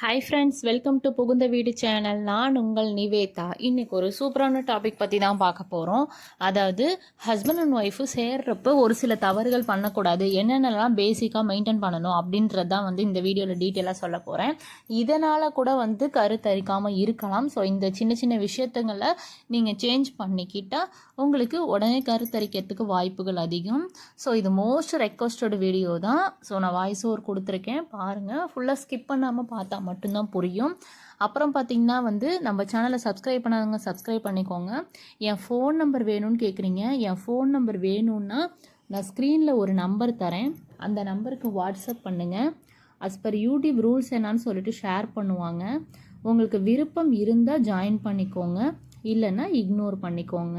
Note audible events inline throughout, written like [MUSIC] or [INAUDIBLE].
Hi friends welcome to புகுந்த வீடு channel நான் உங்கள் நிவேதா. இன்னைக்கு ஒரு சூப்பரான டாபிக் பற்றி தான் பார்க்க போகிறோம் அதாவது ஹஸ்பண்ட் அண்ட் ஒய்ஃபு சேர்றப்ப ஒரு சில தவறுகள் பண்ணக்கூடாது. என்னென்னலாம் பேசிக்காக மெயின்டைன் பண்ணணும் அப்படின்றது தான் வந்து இந்த வீடியோவில் டீட்டெயிலாக சொல்ல போகிறேன் இதனால் கூட வந்து கருத்தரிக்காமல் இருக்கலாம். ஸோ இந்த சின்ன சின்ன விஷயத்துங்களை நீங்கள் சேஞ்ச் பண்ணிக்கிட்டால் உங்களுக்கு உடனே கருத்தரிக்கிறதுக்கு வாய்ப்புகள் அதிகம். ஸோ இது மோஸ்ட் ரெக்வஸ்டட் வீடியோ தான். ஸோ நான் வாய்ஸ் ஓவர் கொடுத்துருக்கேன். பாருங்கள் ஃபுல்லாக ஸ்கிப் பண்ணாமல் பார்த்தா மட்டும்தான் புரியும். அப்புறம் பார்த்தீங்கன்னா வந்து நம்ம சேனலை சப்ஸ்கிரைப் பண்ணாதவங்க சப்ஸ்கிரைப் பண்ணிக்கோங்க. என் ஃபோன் நம்பர் வேணும்னு கேட்குறீங்க என் ஃபோன் நம்பர் வேணும்னா நான் ஸ்க்ரீனில் ஒரு நம்பர் தரேன். அந்த நம்பருக்கு வாட்ஸ்அப் பண்ணுங்கள் அஸ் பர் யூடியூப் ரூல்ஸ் என்னான்னு சொல்லிட்டு ஷேர் பண்ணுவாங்க. உங்களுக்கு விருப்பம் இருந்தால் ஜாயின் பண்ணிக்கோங்க. இல்லைன்னா இக்னோர் பண்ணிக்கோங்க.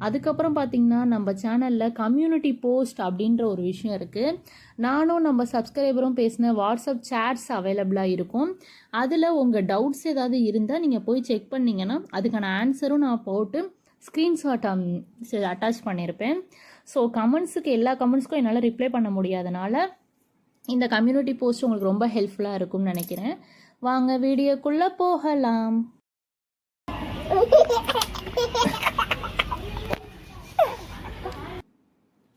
அதுக்கப்புறம் பார்த்தீங்கன்னா நம்ம சேனலில் கம்யூனிட்டி போஸ்ட் அப்படின்ற ஒரு விஷயம் இருக்குது நானும் நம்ம சப்ஸ்கிரைபரும் பேசின வாட்ஸ்அப் சேட்ஸ் அவைலபிளாக இருக்கும். அதில் உங்கள் டவுட்ஸ் ஏதாவது இருந்தால் நீங்கள் போய் செக் பண்ணிங்கன்னா அதுக்கான ஆன்சரும் நான் போட்டு ஸ்க்ரீன்ஷாட் அட்டாச் பண்ணியிருப்பேன் ஸோ கமெண்ட்ஸுக்கு எல்லா கமெண்ட்ஸ்க்கும் என்னால் ரிப்ளை பண்ண முடியாதனால இந்த கம்யூனிட்டி போஸ்ட் உங்களுக்கு ரொம்ப ஹெல்ப்ஃபுல்லாக இருக்கும்னு நினைக்கிறேன். வாங்க வீடியோக்குள்ளே போகலாம். [LAUGHS]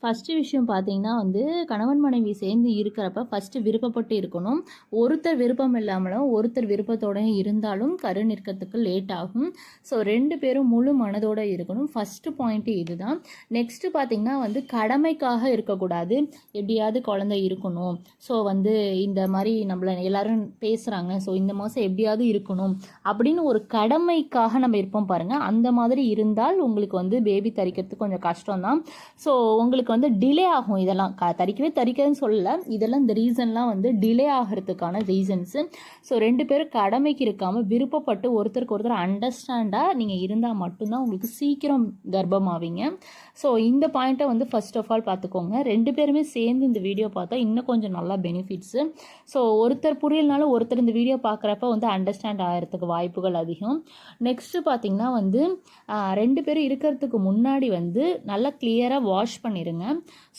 ஃபஸ்ட்டு விஷயம் பார்த்தீங்கன்னா வந்து கணவன் மனைவி சேர்ந்து இருக்கிறப்ப ஃபஸ்ட்டு விருப்பப்பட்டு இருக்கணும். ஒருத்தர் விருப்பம் இல்லாமலும் ஒருத்தர் விருப்பத்தோடயும் இருந்தாலும் கரு நிற்கிறதுக்கு லேட் ஆகும். ஸோ ரெண்டு பேரும் முழு மனதோடு இருக்கணும். ஃபஸ்ட்டு பாயிண்ட்டு இதுதான். நெக்ஸ்ட்டு பார்த்தீங்கன்னா வந்து கடமைக்காக இருக்கக்கூடாது. எப்படியாவது குழந்தை இருக்கணும். ஸோ வந்து இந்த மாதிரி நம்மளை எல்லோரும் பேசுகிறாங்க ஸோ இந்த மாதம் எப்படியாவது இருக்கணும். அப்படின்னு ஒரு கடமைக்காக நம்ம இருப்போம் பாருங்கள் அந்த மாதிரி இருந்தால் உங்களுக்கு வந்து பேபி தரிக்கிறதுக்கு கொஞ்சம் கஷ்டம் தான் ஸோ உங்களுக்கு வந்து டிலே ஆகும் இதெல்லாம். க தறிக்கவே தறிக்கன்னு சொல்லலை. இதெல்லாம் இந்த ரீசன்லாம் வந்து டிலே ஆகிறதுக்கான ரீசன்ஸு ஸோ ரெண்டு பேரும் கடமைக்கு இருக்காமல் விருப்பப்பட்டு ஒருத்தருக்கு ஒருத்தர் அண்டர்ஸ்டாண்டாக நீங்கள் இருந்தால் மட்டும்தான் உங்களுக்கு சீக்கிரம் கர்ப்பமாவீங்க. ஸோ இந்த பாயிண்ட்டை வந்து ஃபர்ஸ்ட் ஆஃப் ஆல் பார்த்துக்கோங்க ரெண்டு பேருமே சேர்ந்து இந்த வீடியோ பார்த்தா இன்னும் கொஞ்சம் நல்லா பெனிஃபிட்ஸு ஸோ ஒருத்தர் புரியலனாலும் ஒருத்தர் இந்த வீடியோ பார்க்குறப்ப வந்து அண்டர்ஸ்டாண்ட் ஆகிறதுக்கு வாய்ப்புகள் அதிகம். நெக்ஸ்ட்டு பார்த்தீங்கன்னா வந்து ரெண்டு பேரும் இருக்கிறதுக்கு முன்னாடி வந்து நல்லா கிளியராக வாஷ் பண்ணிடுங்க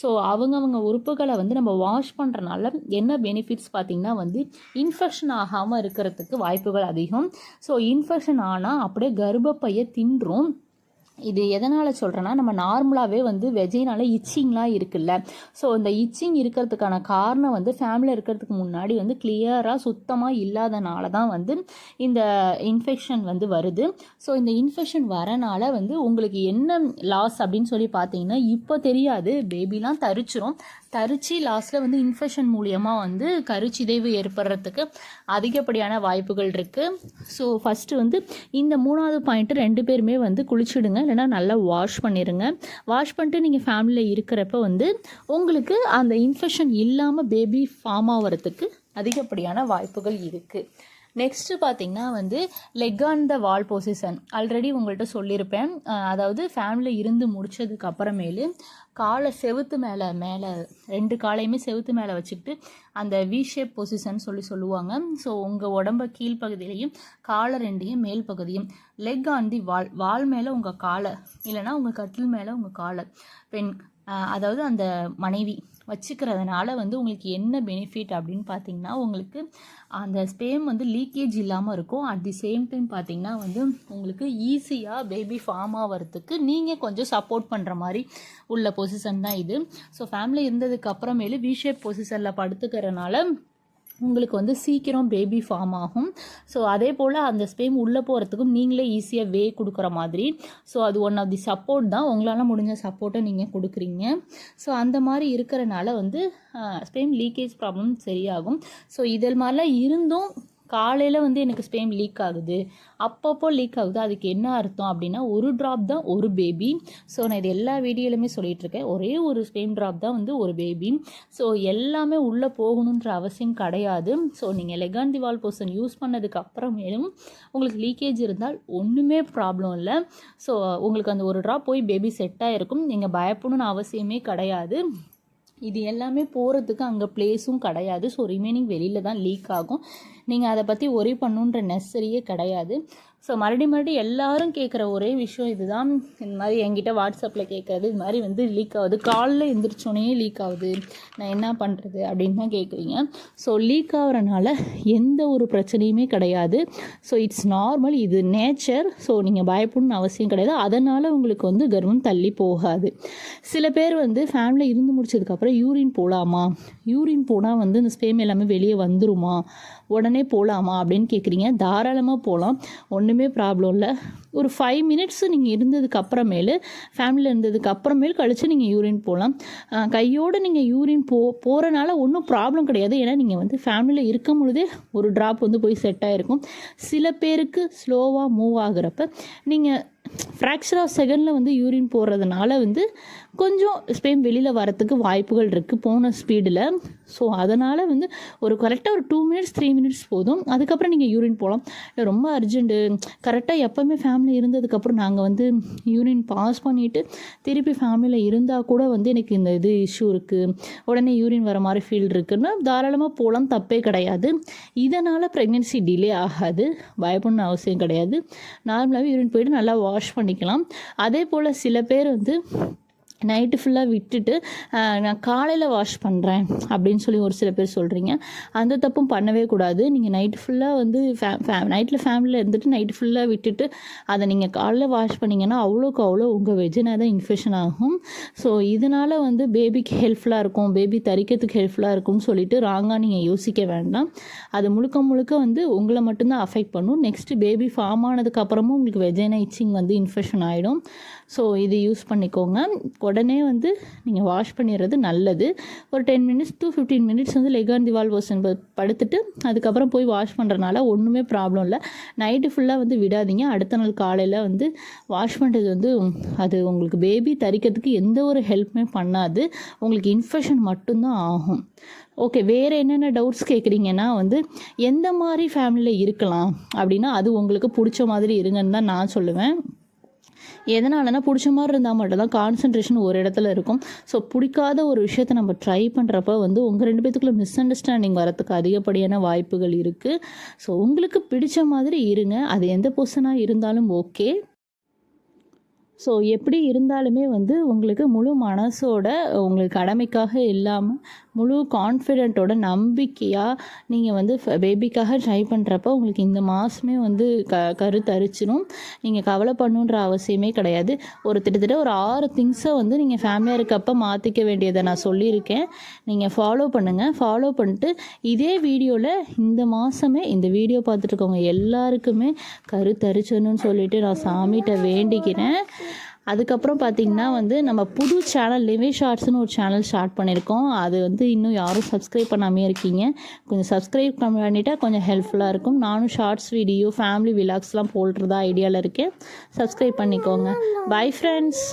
ஸோ அவங்கவங்க உறுப்புகளை வந்து நம்ம வாஷ் பண்ணுறனால என்ன பெனிஃபிட்ஸ் பார்த்திங்கன்னா வந்து இன்ஃபெக்ஷன் ஆகாமல் இருக்கிறதுக்கு வாய்ப்புகள் அதிகம். ஸோ இன்ஃபெக்ஷன் ஆனால் அப்படியே கர்ப்பப்பையை தின்றும். இது எதனால் சொல்கிறேன்னா நம்ம நார்மலாகவே வந்து வெஜைனால இச்சிங்லாம் இருக்குல்ல. ஸோ இந்த இச்சிங் இருக்கிறதுக்கான காரணம் வந்து ஃபேமிலியில் இருக்கிறதுக்கு முன்னாடி வந்து கிளியராக சுத்தமாக இல்லாதனால தான் வந்து இந்த இன்ஃபெக்ஷன் வந்து வருது. ஸோ இந்த இன்ஃபெக்ஷன் வரனால வந்து உங்களுக்கு என்ன லாஸ் அப்படின்னு சொல்லி பார்த்தீங்கன்னா இப்போ தெரியாது. பேபிலாம் தரிச்சிரும். தரிச்சு லாஸ்ட்டில் வந்து இன்ஃபெக்ஷன் மூலியமாக வந்து கருச்சிதைவு ஏற்படுறதுக்கு அதிகப்படியான வாய்ப்புகள் இருக்குது ஸோ ஃபஸ்ட்டு வந்து இந்த மூணாவது பாயிண்ட்டு ரெண்டு பேருமே வந்து குளிச்சுடுங்க. இல்லைன்னா நல்லா வாஷ் பண்ணிடுங்க வாஷ் பண்ணிட்டு நீங்கள் ஃபேமிலியில் இருக்கிறப்ப வந்து உங்களுக்கு அந்த இன்ஃபெக்ஷன் இல்லாமல் பேபி ஃபார்ம் ஆகிறதுக்கு அதிகப்படியான வாய்ப்புகள் இருக்குது நெக்ஸ்ட்டு பார்த்தீங்கன்னா வந்து leg on the wall position already உங்கள்கிட்ட சொல்லியிருப்பேன். அதாவது ஃபேமிலியில் இருந்து முடித்ததுக்கு அப்புறமேலு காலை செவுத்து மேலே மேலே ரெண்டு காலையுமே செவுத்து மேலே வச்சுக்கிட்டு அந்த வி ஷேப் பொசிஷன் சொல்லி சொல்லுவாங்க. ஸோ உங்கள் உடம்ப கீழ்ப்பகுதியிலையும் காலை ரெண்டையும் மேல் பகுதியும். லெக் ஆன் தி வால் வால் மேலே உங்கள் காலை இல்லைன்னா உங்கள் கட்டில் மேலே உங்கள் காலை. பெண் அதாவது அந்த மனைவி வச்சுக்கிறதுனால வந்து உங்களுக்கு என்ன பெனிஃபிட் அப்படின்னு பார்த்தீங்கன்னா உங்களுக்கு அந்த ஸ்பேம் வந்து லீக்கேஜ் இல்லாமல் இருக்கும். அட் தி சேம் டைம் பார்த்தீங்கன்னா வந்து உங்களுக்கு ஈஸியாக பேபி ஃபார்ம் ஆகிறதுக்கு நீங்கள் கொஞ்சம் சப்போர்ட் பண்ணுற மாதிரி உள்ள பொசிஷன் தான் இது. ஸோ ஃபேமிலி இருந்ததுக்கு அப்புறமேலு வி ஷேப் பொசிஷனில் படுத்துக்கிறனால உங்களுக்கு வந்து சீக்கிரம் பேபி ஃபார்ம் ஆகும். ஸோ அதே போல் அந்த ஸ்பேம் உள்ளே போகிறதுக்கும் நீங்களே ஈஸியாக வே கொடுக்குற மாதிரி. ஸோ அது ஒன் ஆஃப் தி சப்போர்ட் தான். உங்களால் முடிஞ்ச சப்போர்ட்டை நீங்கள் கொடுக்குறீங்க. ஸோ அந்த மாதிரி இருக்கிறனால வந்து ஸ்பேம் லீக்கேஜ் ப்ராப்ளம் சரியாகும். ஸோ இதில் மாதிரிலாம் இருந்தும் காலையில் வந்து எனக்கு ஸ்பேம் லீக் ஆகுது. அப்பப்போ லீக் ஆகுது. அதுக்கு என்ன அர்த்தம் அப்படின்னா ஒரு ட்ராப் தான் ஒரு பேபி ஸோ நான் இது எல்லா வீடியோலையுமே சொல்லிகிட்ருக்கேன் ஒரே ஒரு ஸ்பேம் ட்ராப் தான் வந்து ஒரு பேபி ஸோ எல்லாமே உள்ளே போகணுன்ற அவசியம் கிடையாது. ஸோ நீங்கள் லெகான் திவால் போர்ஷன் யூஸ் பண்ணதுக்கு அப்புறமேலும் உங்களுக்கு லீக்கேஜ் இருந்தால் ஒன்றுமே ப்ராப்ளம் இல்லை. ஸோ உங்களுக்கு அந்த ஒரு ட்ராப் போய் பேபி செட்டாக இருக்கும் நீங்கள் பயப்படணும்னு அவசியமே கிடையாது. இது எல்லாமே போகிறதுக்கு அங்கே பிளேஸும் கிடையாது. ஸோ ரிமைனிங் வெளியில் தான் லீக் ஆகும். நீங்கள் அதை பற்றி ஒரி பண்ணுன்ற நெசரியே கிடையாது. ஸோ மறுபடியும் மறுபடி எல்லாரும் கேட்குற ஒரே விஷயம் இதுதான். இந்த மாதிரி என்கிட்ட வாட்ஸ்அப்பில் கேட்குறது இது மாதிரி வந்து லீக் ஆகுது. காலில் எந்திரிச்சோன்னே லீக் ஆகுது. நான் என்ன பண்ணுறது அப்படின்னு தான் கேட்குறீங்க ஸோ லீக் ஆகிறனால எந்த ஒரு பிரச்சனையுமே கிடையாது. ஸோ இட்ஸ் நார்மல் இது நேச்சர் ஸோ நீங்கள் பயப்படணும்னு அவசியம் கிடையாது. அதனால் உங்களுக்கு வந்து கர்வம் தள்ளி போகாது. சில பேர் வந்து ஃபேமிலியில் இருந்து முடிச்சதுக்கப்புறம் யூரின் போகலாமா யூரின் போனால் வந்து இந்த ஸ்பேம் எல்லாமே வெளியே வந்துருமா? உடனே போகலாமா அப்படின்னு கேட்குறீங்க தாராளமாக போகலாம் ஒன்று ஒன்றுமே ப்ராப்ளம் இல்லை. ஒரு ஃபைவ் மினிட்ஸ் நீங்கள் இருந்ததுக்கு அப்புறமேலு ஃபேமிலியில் இருந்ததுக்கு அப்புறமேல் கழித்து நீங்கள் யூரின் போகலாம் கையோடு நீங்கள் யூரின் போ போகிறனால ஒன்றும் ப்ராப்ளம் கிடையாது. ஏன்னா நீங்கள் வந்து ஃபேமிலியில் இருக்கும் பொழுதே ஒரு ட்ராப் வந்து போய் செட் ஆகிருக்கும் சில பேருக்கு ஸ்லோவாக மூவ் ஆகுறப்ப நீங்கள் ஃப்ராக்சர் ஆஃப் செகண்டில் வந்து யூரின் போடுறதுனால வந்து கொஞ்சம் ஸ்பேம் வெளியில் வரத்துக்கு வாய்ப்புகள் இருக்குது போன ஸ்பீடில் ஸோ அதனால் வந்து ஒரு கரெக்டாக ஒரு டூ மினிட்ஸ் த்ரீ மினிட்ஸ் போதும். அதுக்கப்புறம் நீங்கள் யூரின் போகலாம் இல்லை ரொம்ப அர்ஜென்ட்டு கரெக்டாக எப்போவுமே ஃபேமிலி இருந்ததுக்கப்புறம் நாங்கள் வந்து யூரின் பாஸ் பண்ணிவிட்டு திருப்பி ஃபேமிலியில் இருந்தால் கூட வந்து எனக்கு இந்த இது இஷ்யூ இருக்குது உடனே யூரின் வர மாதிரி ஃபீல் இருக்குன்னா தாராளமாக போகலாம் தப்பே கிடையாது. இதனால் ப்ரெக்னென்சி டிலே ஆகாது. பயப்படணும் அவசியம் கிடையாது. நார்மலாகவே யூரின் போயிட்டு நல்லா வாஷ் பண்ணிக்கலாம். அதே போல் சில பேர் வந்து நைட்டு ஃபுல்லாக விட்டுட்டு நான் காலையில் வாஷ் பண்ணுறேன் அப்படின்னு சொல்லி ஒரு சில பேர் சொல்கிறீங்க அந்த தப்பும் பண்ணவே கூடாது. நீங்கள் நைட்டு ஃபுல்லாக வந்து ஃபே ஃபே நைட்டில் ஃபேமிலியில் இருந்துட்டு நைட்டு ஃபுல்லாக விட்டுட்டு அதை நீங்கள் காலையில் வாஷ் பண்ணிங்கன்னா அவ்வளோக்கு அவ்வளோ உங்கள் வெஜினா தான் இன்ஃபெக்ஷன் ஆகும். ஸோ இதனால் வந்து பேபிக்கு ஹெல்ப்ஃபுல்லாக இருக்கும். பேபி தரிக்கிறதுக்கு ஹெல்ப்ஃபுல்லாக இருக்கும்னு சொல்லிட்டு ராங்காக நீங்கள் யோசிக்க வேண்டாம். அது முழுக்க முழுக்க வந்து உங்களை மட்டும்தான் அஃபெக்ட் பண்ணும். நெக்ஸ்ட்டு பேபி ஃபார்ம் ஆனதுக்கப்புறமும் உங்களுக்கு வெஜைனா இச்சிங் வந்து இன்ஃபெக்ஷன் ஆகிடும் ஸோ இது யூஸ் பண்ணிக்கோங்க. உடனே வந்து நீங்கள் வாஷ் பண்ணிடுறது நல்லது. ஒரு ten minutes to fifteen minutes வந்து லெகான் திவால் வாஷன் படுத்துட்டு அதுக்கப்புறம் போய் வாஷ் பண்ணுறனால ஒன்றுமே ப்ராப்ளம் இல்லை. நைட்டு ஃபுல்லாக வந்து விடாதீங்க. அடுத்த நாள் காலையில் வந்து வாஷ் பண்ணுறது வந்து அது உங்களுக்கு பேபி தரிக்கிறதுக்கு எந்த ஒரு ஹெல்ப்புமே பண்ணாது. உங்களுக்கு இன்ஃபெக்ஷன் மட்டும்தான் ஆகும். ஓகே வேறு என்னென்ன டவுட்ஸ் கேட்குறீங்கன்னா வந்து எந்த மாதிரி ஃபேமிலியில் இருக்கலாம் அப்படின்னா அது உங்களுக்கு பிடிச்ச மாதிரி இருங்கன்னு தான் நான் சொல்லுவேன். எதனாலனா பிடிச்ச மாதிரி இருந்தால் மட்டும்தான் கான்சன்ட்ரேஷன் ஒரு இடத்துல இருக்கும். ஸோ பிடிக்காத ஒரு விஷயத்தை நம்ம ட்ரை பண்ணுறப்ப வந்து உங்கள் ரெண்டு பேத்துக்குள்ள மிஸ் அண்டர்ஸ்டாண்டிங் வரத்துக்கு அதிகப்படியான வாய்ப்புகள் இருக்குது ஸோ உங்களுக்கு பிடிச்ச மாதிரி இருங்க. அது எந்த பொசனாக இருந்தாலும் ஓகே ஸோ எப்படி இருந்தாலுமே வந்து உங்களுக்கு முழு மனசோட உங்களுக்கு கடமைக்காக இல்லாமல் முழு கான்ஃபிடென்ட்டோட நம்பிக்கையாக நீங்கள் வந்து பேபிக்காக ட்ரை பண்ணுறப்ப உங்களுக்கு இந்த மாதமே வந்து க கருத்தரிச்சிடும் நீங்கள் கவலை பண்ணுன்ற அவசியமே கிடையாது. ஒரு கிட்டத்தட்ட ஒரு ஆறு திங்ஸை வந்து நீங்கள் ஃபேமிலியாக இருக்கப்ப மாற்றிக்க வேண்டியதை நான் சொல்லியிருக்கேன். நீங்கள் ஃபாலோ பண்ணுங்கள் ஃபாலோ பண்ணிட்டு இதே வீடியோவில் இந்த மாதமே இந்த வீடியோ பார்த்துட்டு இருக்கவங்க எல்லாருக்குமே கருத்தரிச்சணும்னு சொல்லிட்டு நான் சாமிகிட்ட வேண்டிக்கிறேன். அதுக்கப்புறம் பார்த்திங்கன்னா வந்து நம்ம புது சேனல் லிவே ஷார்ட்ஸ்னு ஒரு சேனல் ஸ்டார்ட் பண்ணியிருக்கோம். அது வந்து இன்னும் யாரும் சப்ஸ்கிரைப் பண்ணாமே இருக்கீங்க. கொஞ்சம் சப்ஸ்கிரைப் பண்ணிட்டா கொஞ்சம் ஹெல்ப்ஃபுல்லாக இருக்கும். நானும் ஷார்ட்ஸ் வீடியோ ஃபேமிலி விலாக்ஸ்லாம் போடுறதா ஐடியாவில் இருக்கேன். சப்ஸ்கிரைப் பண்ணிக்கோங்க. Bye friends